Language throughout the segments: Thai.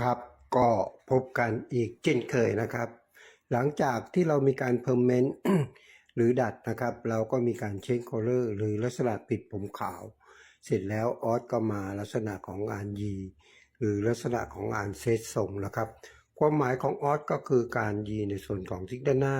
ครับก็พบกันอีกเช่นเคยนะครับ หลังจากที่เรามีการเพิ่มเมนต์หรือดัดนะครับ เราก็มีการเช็คโคลเลอร์หรือลักษณะปิดผมขาว เสร็จแล้วออสก็มาลักษณะของงานยี หรือลักษณะของงานเซตทรงนะครับ ความหมายของออสก็คือการยีในส่วนของทิศด้านหน้า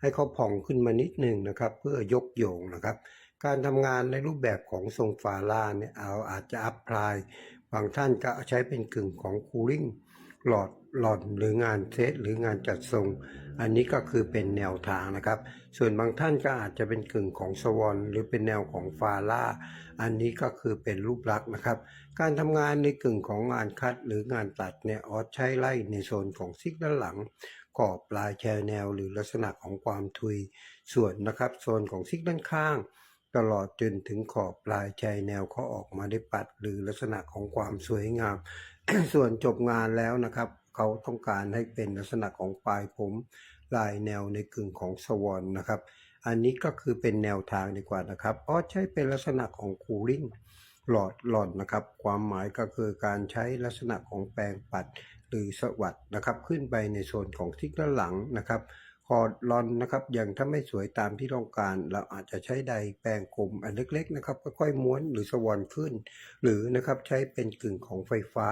ให้เขาผ่องขึ้นมานิดหนึ่งนะครับ เพื่อยกโยงนะครับ การทำงานในรูปแบบของทรงฟาล่าเนี่ยเอาอาจจะอัพพลายบางท่านก็ใช้เป็นกึ่งของคูลิ่ง หลอดหลอดหรืองานเซตหรืองานจัดทรง อันนี้ก็คือเป็นแนวทางนะครับ ส่วนบางท่านก็อาจจะเป็นกึ่งของสวอนหรือเป็นแนวของฟาล่าอันนี้ก็คือเป็นรูปลักษณ์นะครับ การทำงานในกึ่งของงานคัดหรืองานตัดเนี่ยออสใช้ไล่ในโซนของซิกด้านหลังขอบปลายแชแนวหรือลักษณะของความทุย ส่วนนะครับโซนของซิกด้านข้าง ตลอดจนถึงขอบปลายชายแนวเขาออกมาได้ปัดหรือลักษณะของความสวยงาม ส่วนจบงานแล้วนะครับ เขาต้องการให้เป็นลักษณะของปลายผมลายแนวในกึ่งของสวอนนะครับ อันนี้ก็คือเป็นแนวทางดีกว่านะครับเพราะใช้เป็นลักษณะของคูลิ่งหลอดหลอดนะครับ ความหมายก็คือการใช้ลักษณะของแปรงปัดหรือสวัสดนะครับ ขึ้นไปในโซนของทิศด้านหลังนะครับ คอร์ดลอนนะครับอย่างถ้าไม่สวยตามที่ต้องการ เราอาจจะใช้ใดแปรงกลมอันเล็กๆนะครับค่อยๆม้วนหรือสวอนขึ้น หรือนะครับใช้เป็นกึ่งของไฟฟ้า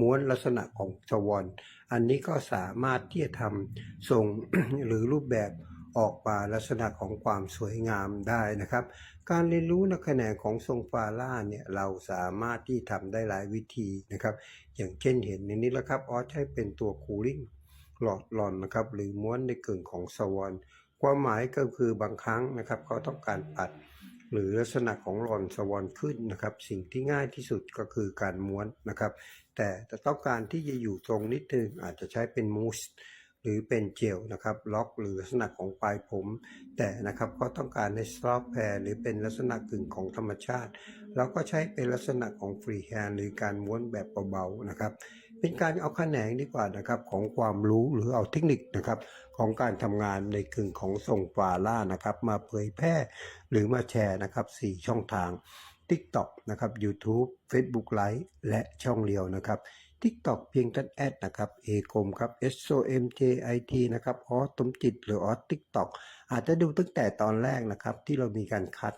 ม้วนลักษณะของสวอนอันนี้ก็สามารถที่จะทำทรงหรือรูปแบบออกมาลักษณะของความสวยงามได้นะครับ การเรียนรู้ในแขนงของทรงฟาล่าเนี่ยเราสามารถที่ทำได้หลายวิธีนะครับ อย่างเช่นเห็นในนี้แล้วครับออสใช้เป็นตัวคูลิ่ง หลอดหลอนนะครับหรือม้วนในกึ่งของสวอนความหมายก็คือบางครั้งนะครับเขาต้องการปัด หรือลักษณะของหลอนสวอนขึ้นนะครับ สิ่งที่ง่ายที่สุดก็คือการม้วนนะครับ แต่จะต้องการที่จะอยู่ตรงนิดนึงอาจจะใช้เป็นมูสหรือเป็นเจลนะครับล็อกหรือลักษณะของปลายผม แต่นะครับเขาต้องการในสตอกแพรหรือเป็นลักษณะกึ่งของธรรมชาติ เราก็ใช้เป็นลักษณะของฟรีแฮนหรือการม้วนแบบเบาๆนะครับ เป็นการเอาแขนงดีกว่านะครับของความรู้หรือเอาเทคนิคนะครับของการทำงานในกึ่งของส่งฟาล่านะครับมาเผยแพร่หรือมาแชร์นะครับ4ช่องทาง TikTok นะครับ YouTube Facebook Live และช่องเรียวนะครับ TikTok เพียงท่านแอดนะครับเอกมครับ S O M J I T นะครับออสตมจิต หรือออส TikTok อาจจะดูตั้งแต่ตอนแรกนะครับที่เรามีการคัด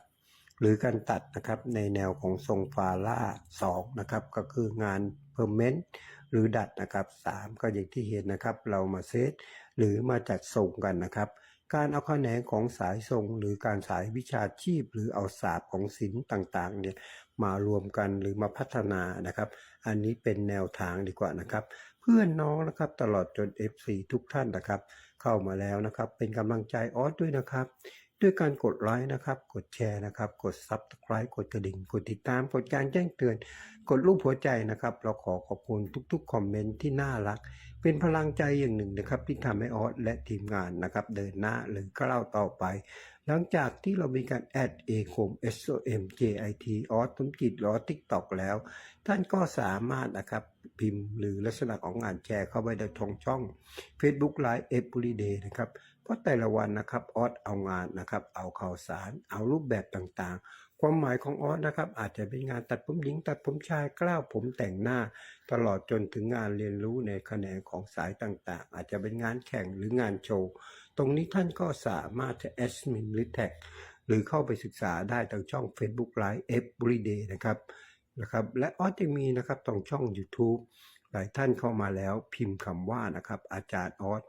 หรือการตัดนะครับในแนวของทรงฟาล่า2นะครับก็คืองานเพอร์เมนต์ หรือดัดนะครับ3ก็อย่างที่เห็นนะครับ เรามาเซตหรือมาจัดทรงกันนะครับ การเอาแขนของสายทรงหรือการสายวิชาชีพ หรือเอาศาสตร์ของศิลป์ต่างๆเนี่ยมารวมกันหรือมาพัฒนานะครับ อันนี้เป็นแนวทางดีกว่านะครับ เพื่อนน้องนะครับตลอดจน FC ทุกท่านนะครับ เข้ามาแล้วนะครับ เป็นกำลังใจออสด้วยนะครับ ด้วยการกดไลค์นะครับ กดแชร์นะครับ กด Subscribe กดกระดิ่ง กดติดตาม กดการแจ้งเตือน กดรูปหัวใจนะครับ เราขอขอบคุณทุกๆ คอมเมนต์ที่น่ารัก เป็นพลังใจอย่างหนึ่งนะครับ ที่ทำให้ออสและทีมงานนะครับ เดินหน้าหรือก้าวต่อไป หลังจากที่เรามีการแอดเอคม S O M J I T ออสสมจิตรอออสทิกตอกแล้ว ท่านก็สามารถนะครับพิมพ์หรือลักษณะของงานแชร์เข้าไปในทองช่อง Facebook Live Everyday นะครับ เพราะแต่ละวันนะครับออสเอางานนะครับ เอาข่าวสาร เอารูปแบบต่างๆ ความหมายของออสนะครับ อาจจะเป็นงานตัดผมหญิง ตัดผมชายกล้าวผมแต่งหน้า ตลอดจนถึงงานเรียนรู้ในแขนงของสายต่างๆ อาจจะเป็นงานแข่งหรืองานโชว์ ตรงนี้ท่านก็สามารถจะแอดมินหรือแท็กหรือเข้าไปศึกษาได้ทางช่อง Facebook Live Everyday นะครับนะครับและออสจะมีนะครับตรงช่อง YouTube หลายท่านเข้ามาแล้วพิมพ์คำว่านะครับอาจารย์ออส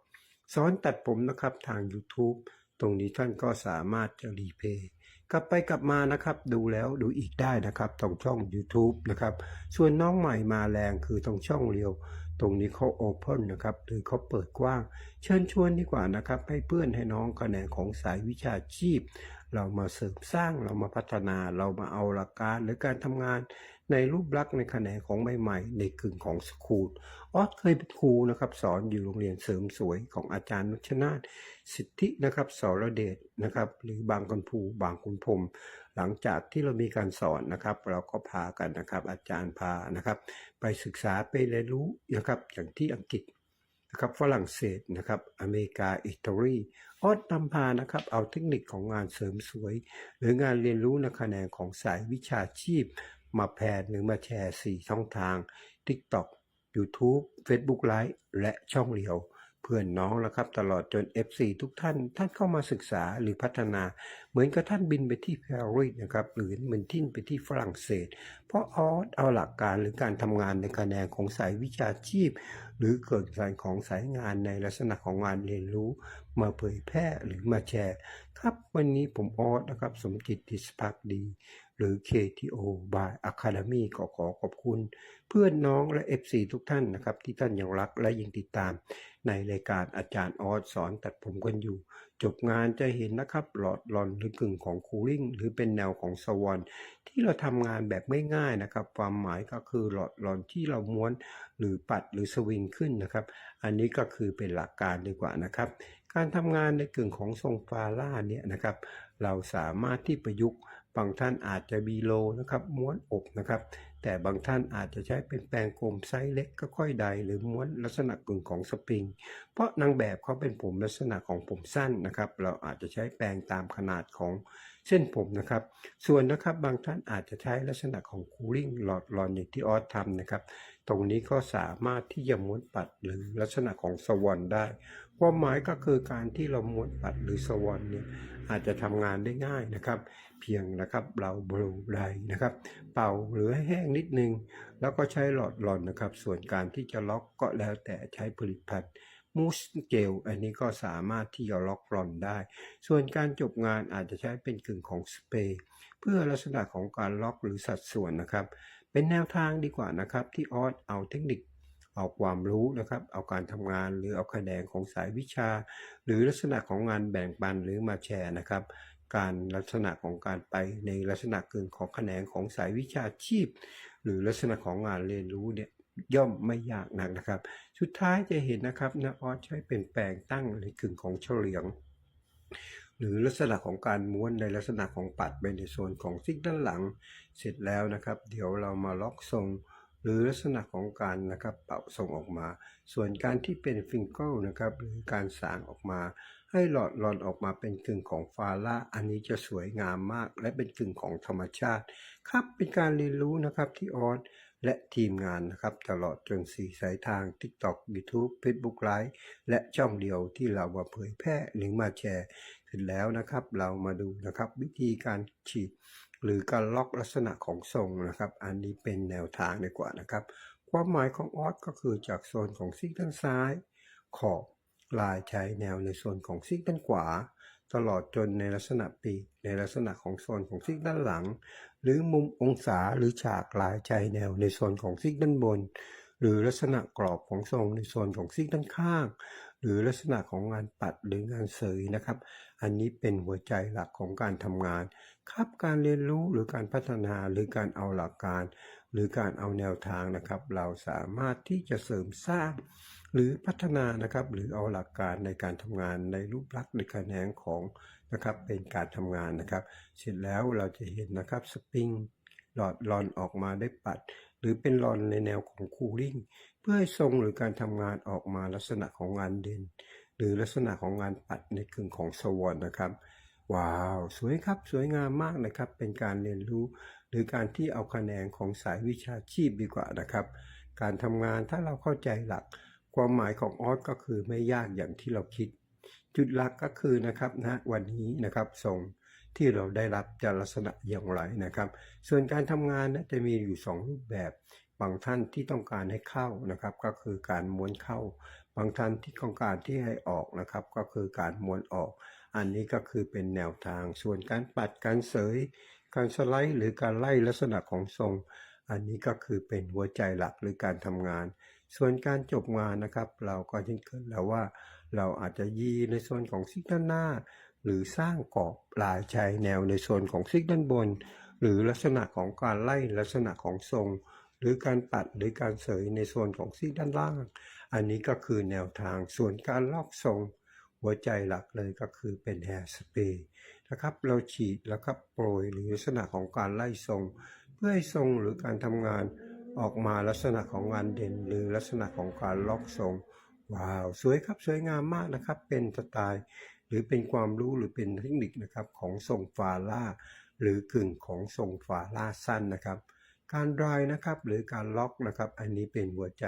สอนตัดผมนะครับทาง YouTube ตรงนี้ท่านก็สามารถจะรีเพย์กลับไปกลับมานะครับ ดูแล้วดูอีกได้นะครับตรงช่อง YouTube นะครับ ส่วนน้องใหม่มาแรงคือตรงช่องเรียว ตรงนี้เขาโอเพนนะครับหรือเขาเปิดกว้าง เชิญชวนดีกว่านะครับ ให้เพื่อนให้น้องแขนของสายวิชาชีพ เรามาเสริมสร้างเรามาพัฒนาเรามาเอาหลักการหรือการทำงาน ในรูปลักษณ์ในแขนงของใหม่ๆในกึ่งของสคูลออสเคยเป็นครูนะครับ สอนอยู่โรงเรียนเสริมสวยของอาจารย์นุชนาธสิทธินะครับสรเดชนะครับ หรือบางคนภูบางคุณพรมหลังจากที่เรามีการสอนนะครับ เราก็พากันนะครับ อาจารย์พานะครับ ไปศึกษาไปเรียนรู้นะครับอย่างที่อังกฤษนะครับฝรั่งเศสนะครับอเมริกาอิตาลีออสนำพานะครับเอาเทคนิคของงานเสริมสวย หรืองานเรียนรู้ในแขนงของสายวิชาชีพมาแพนหรือมาแชร์ 4 ช่องทาง TikTok YouTube Facebook Live และช่องเรียว เพื่อนน้องแล้วครับตลอดจน FC ทุกท่าน ท่านเข้ามาศึกษาหรือพัฒนา เหมือนกับท่านบินไปที่ปารีสนะครับหรือเหมือนที่ไปที่ฝรั่งเศส เพราะออสเอาหลักการหรือการทำงานในแขนงของสายวิชาชีพ หรือเกิดสายของสายงานในลักษณะของงานเรียนรู้ มาเผยแพร่หรือมาแชร์ ครับวันนี้ผมออสนะครับสมจิตดิสพักดี หรือ KTO by Academy ก็ขอขอบคุณ เพื่อนน้องและ FC ทุกท่านนะครับ ที่ท่านยังรักและยังติดตาม ในรายการอาจารย์ออสสอนตัดผมกันอยู่ จบงานจะเห็นนะครับหลอดหลอนหรือกึ่งของคูลิ่งหรือเป็นแนวของสวอนที่เราทำงานแบบไม่ง่ายนะครับ ความหมายก็คือหลอดหลอนที่เราม้วนหรือปัดหรือสวิงขึ้นนะครับ อันนี้ก็คือเป็นหลักการดีกว่านะครับ การทำงานในกึ่งของทรงฟาล่าเนี่ยนะครับ เราสามารถที่ประยุกต์ บางท่านอาจจะบีโลนะครับม้วนอกนะครับ แต่บางท่านอาจจะใช้เป็นแปรงกลมไซส์เล็กก็ค่อยใด หรือม้วนลักษณะกึ่งของสปริง เพราะนางแบบเขาเป็นผมลักษณะของผมสั้นนะครับ เราอาจจะใช้แปรงตามขนาดของเส้นผมนะครับ ส่วนนะครับบางท่านอาจจะใช้ลักษณะของคูลิ่งหลอดหลอนอย่างที่ออสทำนะครับ ตรงนี้ก็สามารถที่จะม้วนปัดหรือลักษณะของสวอนได้ความหมายก็คือการที่เราม้วนปัดหรือสวอนเนี่ย อาจจะทำงานได้ง่ายนะครับ เพียงนะครับเราบลูไดนะครับ เป่าหรือให้แห้งนิดนึง แล้วก็ใช้หลอดหลอนนะครับ ส่วนการที่จะล็อกก็แล้วแต่ใช้ผลิตภัณฑ์มูสเจลอันนี้ก็สามารถที่จะล็อกหลอนได้ ส่วนการจบงานอาจจะใช้เป็นกึ่งของสเปรย์เพื่อลักษณะของการล็อกหรือสัดส่วนนะครับ เป็นแนวทางดีกว่านะครับที่ออสเอาเทคนิค เอาความรู้นะครับ เอาการทำงานหรือเอาคะแนนของสายวิชา หรือลักษณะของงานแบ่งปันหรือมาแชร์นะครับ การลักษณะของการไปในลักษณะเกึ่งของแขนงของสายวิชาชีพ หรือลักษณะของงานเรียนรู้เนี่ยย่อมไม่ยากนักนะครับ สุดท้ายจะเห็นนะครับนะออสใช้เป็นแปลงตั้งในกึ่งของเฉลียง หรือลักษณะของการม้วนในลักษณะของปัดไปในโซนของซิกด้านหลัง เสร็จแล้วนะครับ เดี๋ยวเรามาล็อกทรง หรือลักษณะของการนะครับเป่าส่งออกมา ส่วนการที่เป็นฟิงเกิลนะครับหรือการสางออกมา ให้หลอดหลอนออกมาเป็นกึ่งของฟาร่าอันนี้จะสวยงามมาก และเป็นกึ่งของธรรมชาติ ครับเป็นการเรียนรู้นะครับที่ออสและทีมงานนะครับตลอดจนสีสายทาง TikTok YouTube Facebook Live และช่องเดียวที่เรามาเผยแพร่หรือมาแชร์เสร็จแล้วนะครับ เรามาดูนะครับวิธีการฉีด หรือการล็อกลักษณะของทรงนะครับ อันนี้เป็นแนวทางดีกว่านะครับ ความหมายของออสก็คือจากโซนของซีกด้านซ้าย ขอบลายใช้แนวในโซนของซีกด้านขวา ตลอดจนในลักษณะปีกในลักษณะของโซนของซีกด้านหลัง หรือมุมองศาหรือฉากลายใช้แนวในโซนของซีกด้านบน หรือลักษณะกรอบของทรงในโซนของซีกด้านข้าง หรือลักษณะของงานปัดหรืองานเสยนะครับ อันนี้เป็นหัวใจหลักของการทำงาน ครับการเรียนรู้หรือการพัฒนาหรือการเอาหลักการ หรือการเอาแนวทางนะครับ เราสามารถที่จะเสริมสร้าง หรือพัฒนานะครับ หรือเอาหลักการในการทำงานในรูปลักษณ์ในแขนงของนะครับเป็นการทำงานนะครับ เสร็จแล้วเราจะเห็นนะครับสปริงหลอดลอนออกมาได้ปัด หรือเป็นลอนในแนวของคูลิ่งเพื่อให้ทรงหรือการทำงานออกมาลักษณะของงานเด่น หรือลักษณะของงานปัดในกึ่งของสวอนนะครับ ว้าว สวยครับสวยงามมากนะครับ เป็นการเรียนรู้ หรือการที่เอาคะแนนของสายวิชาชีพดีกว่านะครับ การทำงานถ้าเราเข้าใจหลัก ความหมายของออสก็คือไม่ยากอย่างที่เราคิด จุดหลักก็คือนะครับนะวันนี้นะครับทรงที่เราได้รับจะลักษณะอย่างไรนะครับ ส่วนการทำงานนะจะมีอยู่ 2 รูปแบบ บางท่านที่ต้องการให้เข้านะครับ ก็คือการม้วนเข้า บางท่านที่ต้องการที่ให้ออกนะครับ ก็คือการม้วนออก อันนี้ก็คือเป็นแนวทางส่วนการปัดการเสย การสไลด์หรือการไล่ลักษณะของทรง อันนี้ก็คือเป็นหัวใจหลักหรือการทำงาน ส่วนการจบงานนะครับ เราก็ยังเกิดแล้วว่า เราอาจจะยีในโซนของซิกด้านหน้า หรือสร้างกรอบลายชายแนวในโซนของซิกด้านบน หรือลักษณะของการไล่ลักษณะของทรงหรือการปัดหรือการเสยในโซนของซิกด้านล่าง อันนี้ก็คือแนวทางส่วนการลอกทรง หัวใจหลักเลยก็คือเป็นแฮร์สเปรย์นะครับเราฉีดแล้วก็โปรยหรือลักษณะของการไล่ทรง เพื่อให้ทรงหรือการทำงานออกมาลักษณะของงานเด่น หรือลักษณะของการล็อกทรงว้าวสวยครับสวยงามมากนะครับ เป็นสไตล์หรือเป็นความรู้หรือเป็นเทคนิคนะครับของทรงฟาล่า หรือกึ่งของทรงฟาล่าสั้นนะครับ การรายนะครับหรือการล็อกนะครับ อันนี้เป็นหัวใจ